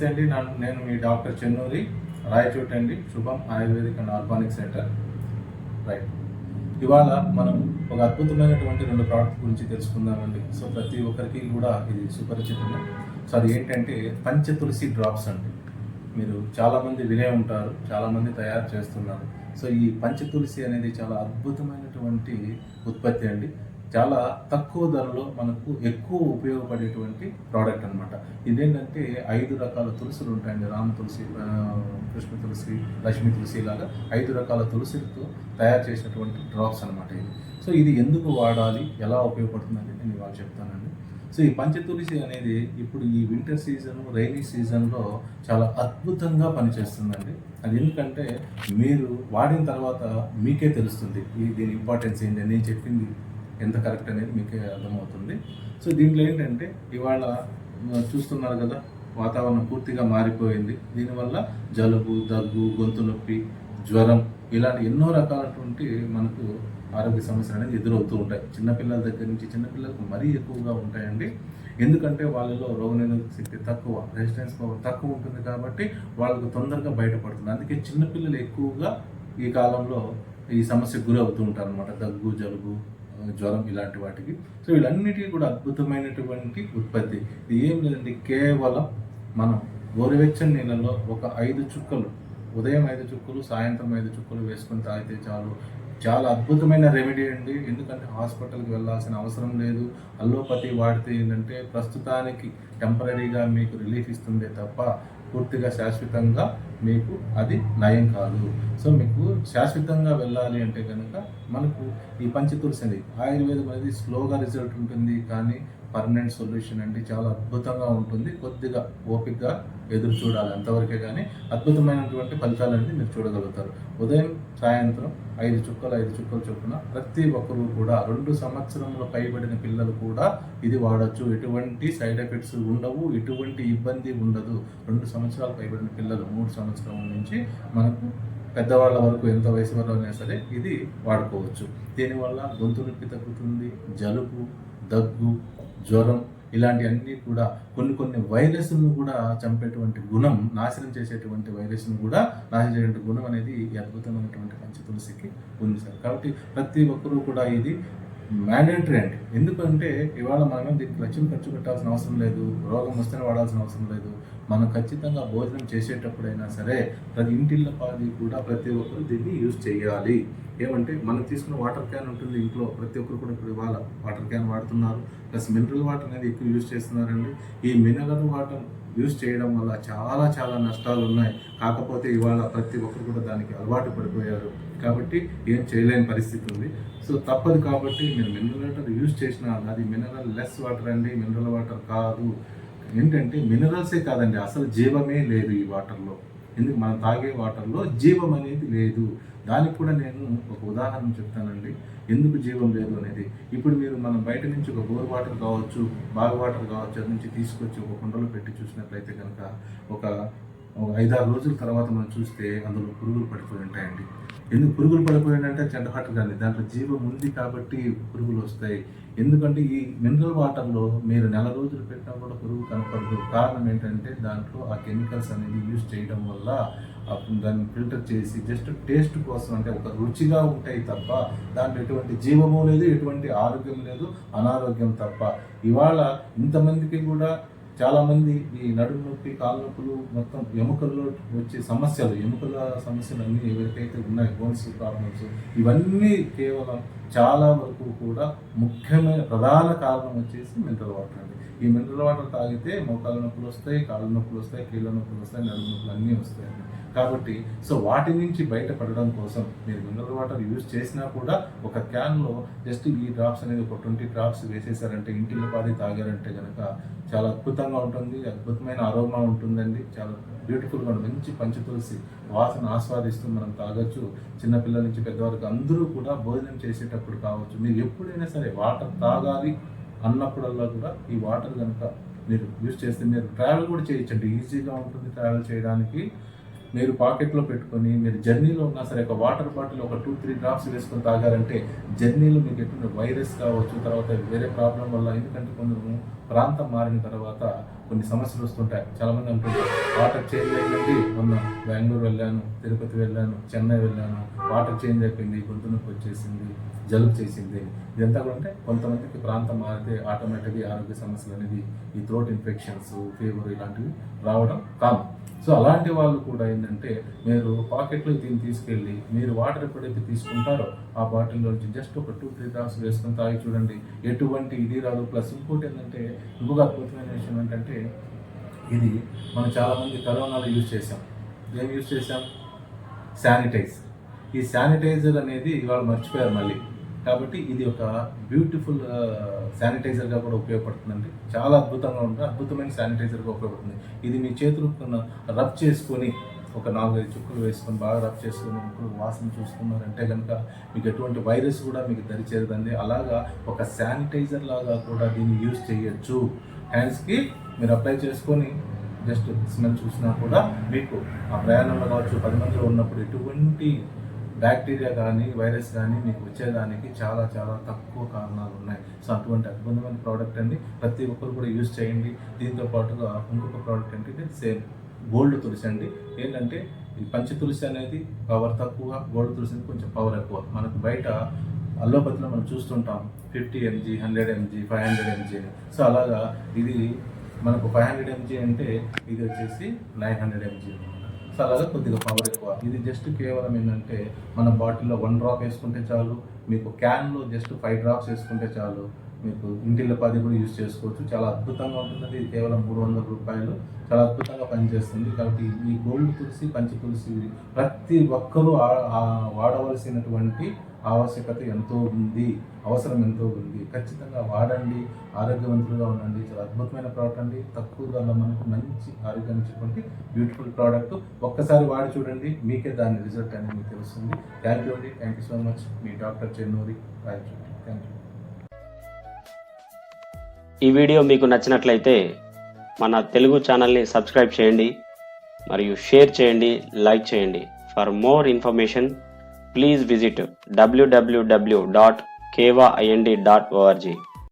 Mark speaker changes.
Speaker 1: నమస్తే అండి. నేను మీ డాక్టర్ చెన్నూరి రాయచోటి అండి. Shubham ayurvedic and organic centre. Right ఇవాళ మనం ఒక అద్భుతమైనటువంటి రెండు ప్రోడక్ట్ గురించి తెలుసుకుందామండి. సో ప్రతి ఒక్కరికి కూడా ఇది సుపరిచితమే. సో అది ఏంటంటే పంచ తులసి డ్రాప్స్ అండి. మీరు చాలామంది వినే ఉంటారు చాలామంది తయారు చేస్తున్నారు. సో ఈ పంచ తులసి అనేది చాలా అద్భుతమైనటువంటి ఉత్పత్తి అండి. చాలా తక్కువ ధరలో మనకు ఎక్కువ ఉపయోగపడేటువంటి ప్రోడక్ట్ అనమాట ఇదేంటంటే ఐదు రకాల తులసులు ఉంటాయండి. రామ తులసి కృష్ణ తులసి లక్ష్మీ తులసి లాగా ఐదు రకాల తులసిలతో తయారు చేసినటువంటి డ్రాప్స్ అనమాట ఇది సో ఇది ఎందుకు వాడాలి? ఎలా ఉపయోగపడుతుందని నేను ఇవాళ చెప్తానండి. సో ఈ పంచ తులసి అనేది ఇప్పుడు ఈ వింటర్ సీజన్ రైనీ సీజన్లో చాలా అద్భుతంగా పనిచేస్తుందండి. అది ఎందుకంటే మీరు వాడిన తర్వాత మీకే తెలుస్తుంది. దీని ఇంపార్టెన్స్ ఏంటి నేను చెప్పింది ఎంత కరెక్ట్ అనేది మీకే అర్థమవుతుంది. సో దీంట్లో ఏంటంటే ఇవాళ చూస్తున్నారు కదా వాతావరణం పూర్తిగా మారిపోయింది. దీనివల్ల జలుబు దగ్గు గొంతు నొప్పి జ్వరం ఇలాంటి ఎన్నో రకాలటువంటి మనకు ఆరోగ్య సమస్యలు అనేది ఎదురవుతూ ఉంటాయి. చిన్నపిల్లల దగ్గర నుంచి చిన్నపిల్లలకు మరీ ఎక్కువగా ఉంటాయండి. ఎందుకంటే వాళ్ళలో రోగనిరోధక శక్తి తక్కువ రెసిస్టెన్స్ పవర్ తక్కువ ఉంటుంది కాబట్టి వాళ్ళకు తొందరగా బయటపడుతుంది. అందుకే చిన్నపిల్లలు ఎక్కువగా ఈ కాలంలో ఈ సమస్యకు గురి అవుతూ ఉంటారు అనమాట దగ్గు జలుబు జ్వరం ఇలాంటి వాటికి. సో వీళ్ళన్నిటికీ కూడా అద్భుతమైనటువంటి ఉత్పత్తి. ఇది ఏం లేదంటే కేవలం మనం గోరువెచ్చని నీళ్ళలో ఒక ఐదు చుక్కలు ఉదయం ఐదు చుక్కలు సాయంత్రం ఐదు చుక్కలు వేసుకొని తాగితే చాలు. చాలా అద్భుతమైన రెమెడీ అండి. ఎందుకంటే హాస్పిటల్కి వెళ్ళాల్సిన అవసరం లేదు. అల్లోపతి వాడితే ఏంటంటే ప్రస్తుతానికి టెంపరీగా మీకు రిలీఫ్ ఇస్తుందే తప్ప పూర్తిగా శాశ్వతంగా మీకు అది నయం కాదు. సో మీకు శాశ్వతంగా వెళ్ళాలి అంటే కనుక మనకు ఈ పంచతులసింది ఆయుర్వేదం అనేది స్లోగా రిజల్ట్ ఉంటుంది. కానీ పర్మనెంట్ సొల్యూషన్ అండి చాలా అద్భుతంగా ఉంటుంది. కొద్దిగా ఓపికగా ఎదురు చూడాలి. అంతవరకే కానీ అద్భుతమైనటువంటి ఫలితాలు అనేది మీరు చూడగలుగుతారు. ఉదయం సాయంత్రం ఐదు చుక్కలు ఐదు చుక్కలు చొప్పున ప్రతి ఒక్కరూ కూడా రెండు సంవత్సరముల పైబడిన పిల్లలు కూడా ఇది వాడచ్చు. ఎటువంటి సైడ్ ఎఫెక్ట్స్ ఉండవు. ఎటువంటి ఇబ్బంది ఉండదు. రెండు సంవత్సరాలు పైబడిన పిల్లలు మూడు సంవత్సరం నుంచి మనకు పెద్దవాళ్ళ వరకు ఎంత వయసు వరకు అయినా సరే ఇది వాడుకోవచ్చు. దీనివల్ల? గొంతు నొప్పి తగ్గుతుంది జలుబు దగ్గు జ్వరం ఇలాంటివన్నీ కూడా కొన్ని కొన్ని వైరస్లను కూడా చంపేటువంటి గుణం నాశనం చేసేటువంటి వైరస్ను కూడా నాశనం చేసేటువంటి గుణం అనేది ఈ అద్భుతమైనటువంటి పంచ తులసికి ఉంది సార్. కాబట్టి ప్రతి ఒక్కరూ కూడా ఇది మ్యాండేటరీ అండి ఎందుకంటే ఇవాళ మనం దీనికి లక్ష్యం ఖర్చు పెట్టాల్సిన అవసరం లేదు రోగం వస్తేనే వాడాల్సిన అవసరం లేదు. మనం ఖచ్చితంగా భోజనం చేసేటప్పుడైనా సరే ప్రతి ఇంటిళ్ళ పాది కూడా ప్రతి ఒక్కరు దీన్ని యూజ్ చేయాలి. ఏమంటే మనం తీసుకున్న వాటర్ క్యాన్ ఉంటుంది ఇంట్లో ప్రతి ఒక్కరు కూడా ఇప్పుడు ఇవాళ వాటర్ క్యాన్ వాడుతున్నారు. ప్లస్ మినరల్ వాటర్ అనేది ఎక్కువ యూజ్ చేస్తున్నారండి. ఈ మినరల్ వాటర్ యూజ్ చేయడం వల్ల చాలా చాలా నష్టాలు ఉన్నాయి కాకపోతే ఇవాళ ప్రతి ఒక్కరు కూడా దానికి అలవాటు పడిపోయారు. కాబట్టి ఏం చేయలేని పరిస్థితి ఉంది. సో తప్పదు కాబట్టి నేను మినరల్ వాటర్ యూజ్ చేసిన అది మినరల్ లెస్ వాటర్ అండి మినరల్ వాటర్ కాదు. ఏంటంటే మినరల్సే కాదండి అసలు జీవమే లేదు ఈ వాటర్లో ఎందుకు? మనం తాగే వాటర్లో జీవం అనేది లేదు. దానికి కూడా నేను ఒక ఉదాహరణ చెప్తానండి. ఎందుకు జీవం లేదు అనేది? ఇప్పుడు మీరు మనం బయట నుంచి ఒక బోర్ వాటర్ కావచ్చు బాగ్ వాటర్ కావచ్చు అది నుంచి తీసుకొచ్చి ఒక కుండలో పెట్టి చూసినట్లయితే కనుక ఒక ఒక ఐదారు రోజుల తర్వాత మనం చూస్తే అందులో పురుగులు పడిపోయి ఉంటాయండి. ఎందుకు పురుగులు పడిపోయాడంటే చెడ్డహాట్ కానీ దాంట్లో జీవం ఉంది కాబట్టి పురుగులు వస్తాయి. ఎందుకంటే ఈ మినరల్ వాటర్లో మీరు నెల రోజులు పెట్టినా కూడా పురుగు కనపడదు. కారణం ఏంటంటే దాంట్లో ఆ కెమికల్స్ అనేది యూజ్ చేయడం వల్ల దాన్ని ఫిల్టర్ చేసి జస్ట్ టేస్ట్ కోసం అంటే ఒక రుచిగా ఉంటాయి తప్ప దాంట్లో ఎటువంటి జీవము లేదు ఎటువంటి ఆరోగ్యం లేదు అనారోగ్యం తప్ప. ఇవాళ ఇంతమందికి కూడా చాలామంది ఈ నడుము నొప్పి కాళ్ళ నొప్పులు మొత్తం ఎముకల్లో వచ్చే సమస్యలు ఎముకల సమస్యలు అన్నీ ఎవరికైతే ఉన్నాయి బోన్స్ ప్రాబ్లమ్స్ ఇవన్నీ కేవలం చాలా వరకు కూడా ముఖ్యమైన ప్రధాన కారణం వచ్చేసి మినరల్ వాటర్ అండి. ఈ మినరల్ వాటర్ తాగితే మోకాళ్ళ నొప్పులు వస్తాయి కాళ్ళ నొప్పులు వస్తాయి కీళ్ళ నొప్పులు వస్తాయి నడుము నొప్పులు అన్నీ వస్తాయండి. కాబట్టి సో వాటి నుంచి బయటపడడం కోసం మీరు మినరల్ వాటర్ యూజ్ చేసినా కూడా ఒక క్యాన్లో జస్ట్ ఈ డ్రాప్స్ అనేది ఒక ట్వంటీ డ్రాప్స్ వేసేసారంటే ఇంటిలో పాది తాగారంటే కనుక చాలా అద్భుతంగా ఉంటుంది అద్భుతమైన అరోమా ఉంటుందండి. చాలా బ్యూటిఫుల్గా మంచి పంచ తులసి వాసన ఆస్వాదిస్తూ మనం తాగొచ్చు. చిన్నపిల్లల నుంచి పెద్దవారికి అందరూ కూడా భోజనం చేసేటప్పుడు కావచ్చు. మీరు ఎప్పుడైనా సరే వాటర్ తాగాలి అన్నప్పుడల్లా కూడా ఈ వాటర్ కనుక మీరు యూజ్ చేస్తే మీరు ట్రావెల్ కూడా చేయొచ్చండి. ఈజీగా ఉంటుంది ట్రావెల్ చేయడానికి. మీరు పాకెట్లో పెట్టుకొని మీరు జర్నీలో ఉన్నా సరే ఒక వాటర్ బాటిల్ ఒక టూ త్రీ డ్రాప్స్ వేసుకొని తాగారంటే జర్నీలో మీకు ఎటువంటి వైరస్ కావచ్చు తర్వాత వేరే ప్రాబ్లం వల్ల ఎందుకంటే కొందరు ప్రాంతం మారిన తర్వాత కొన్ని సమస్యలు వస్తుంటాయి. చాలామంది అంటుంటారు వాటర్ చేంజ్ అయిందండి మొన్న బెంగళూరు వెళ్ళాను తిరుపతి వెళ్ళాను చెన్నై వెళ్ళాను వాటర్ చేంజ్ అయిపోయింది గొంతు నొప్పి వచ్చేసింది జలుబు చేసింది. ఇదంతా కూడా అంటే కొంతమందికి ప్రాంతం మారితే ఆటోమేటిక్గా ఆరోగ్య సమస్యలు అనేది ఈ థ్రోట్ ఇన్ఫెక్షన్స్ ఫీవర్ ఇలాంటివి రావడం కామన్. సో అలాంటి వాళ్ళు కూడా ఏంటంటే మీరు పాకెట్లో దీన్ని తీసుకెళ్ళి మీరు వాటర్ ఎప్పుడైతే తీసుకుంటారో ఆ బాటిల్లో నుంచి జస్ట్ ఒక టూ త్రీ డ్రాప్స్ వేసుకొని తాగి చూడండి. ఎటువంటి ఇది రాదు. ప్లస్ ఇంకోటి ఏంటంటే ఇంకొక అద్భుతమైన విషయం ఏంటంటే ఇది మనం చాలామంది కరోనాలో యూజ్ చేసాం ఏం యూజ్ చేసాం శానిటైజర్ ఈ శానిటైజర్ అనేది ఇవాళ మర్చిపోయారు మళ్ళీ. కాబట్టి ఇది ఒక బ్యూటిఫుల్ శానిటైజర్గా కూడా ఉపయోగపడుతుందండి. చాలా అద్భుతంగా ఉంటుంది అద్భుతమైన శానిటైజర్గా ఉపయోగపడుతుంది. ఇది మీ చేతులు రబ్ చేసుకొని ఒక నాలుగైదు చుక్కలు వేసుకొని బాగా రబ్ చేసుకొని ముక్కలు వాసన చూసుకున్నారంటే కనుక మీకు ఎటువంటి వైరస్ కూడా మీకు దరిచేరదండి. అలాగా ఒక శానిటైజర్ లాగా కూడా దీన్ని యూజ్ చేయొచ్చు. హ్యాండ్స్కి మీరు అప్లై చేసుకొని జస్ట్ స్మెల్ చూసినా కూడా మీకు ఆ ప్రయాణంలో కావచ్చు పది మందిలో ఉన్నప్పుడు ఎటువంటి బ్యాక్టీరియా కానీ వైరస్ కానీ మీకు వచ్చేదానికి చాలా చాలా తక్కువ కారణాలు ఉన్నాయి. సో అటువంటి అద్భుతమైన ప్రోడక్ట్ అండి. ప్రతి ఒక్కరు కూడా యూజ్ చేయండి. దీంతో పాటుగా ఇంకొక ప్రోడక్ట్ ఏంటంటే సేమ్ గోల్డ్ తులసి అండి. ఏంటంటే ఈ పంచ తులసి అనేది పవర్ తక్కువ గోల్డ్ తులసి కొంచెం పవర్ ఎక్కువ. మనకు బయట అల్లోపతిలో మనం చూస్తుంటాం fifty MG hundred MG five hundred MG so అలాగా ఇది మనకు ఫైవ్ హండ్రెడ్ ఎంజీ అంటే ఇది వచ్చేసి నైన్ హండ్రెడ్ ఎంజీ సో అలాగా కొద్దిగా పవర్ ఎక్కువ. ఇది జస్ట్ కేవలం ఏంటంటే మన బాటిల్లో వన్ డ్రాప్ వేసుకుంటే చాలు మీకు క్యాన్లో జస్ట్ ఫైవ్ డ్రాప్స్ వేసుకుంటే చాలు మీకు ఇంటిలో పది కూడా యూజ్ చేసుకోవచ్చు. చాలా అద్భుతంగా ఉంటుంది కేవలం మూడు వందల రూపాయలు. చాలా అద్భుతంగా పనిచేస్తుంది. కాబట్టి ఈ గోల్డ్ తులసి పంచి తులసి ప్రతి ఒక్కరూ వాడవలసినటువంటి ఆవశ్యకత ఎంతో ఉంది. అవసరం ఎంతో ఉంది. ఖచ్చితంగా వాడండి. ఆరోగ్యవంతులుగా ఉండండి. చాలా అద్భుతమైన ప్రోడక్ట్ అండి. తక్కువ ధరలో మనకు మంచి ఆరోగ్యాన్ని ఇచ్చేటువంటి బ్యూటిఫుల్ ప్రోడక్ట్. ఒక్కసారి వాడి చూడండి. మీకే దాని రిజల్ట్ అనేది మీకు తెలుస్తుంది. థ్యాంక్ యూ అండి. Thank you so much. Me doctor Chennuri Rayachoti thank you.
Speaker 2: ఈ వీడియో మీకు నచ్చినట్లయితే మన తెలుగు ఛానల్ని సబ్స్క్రైబ్ చేయండి మరియు షేర్ చేయండి లైక్ చేయండి. For more information please visit WWW dot కేవా IND dot ORG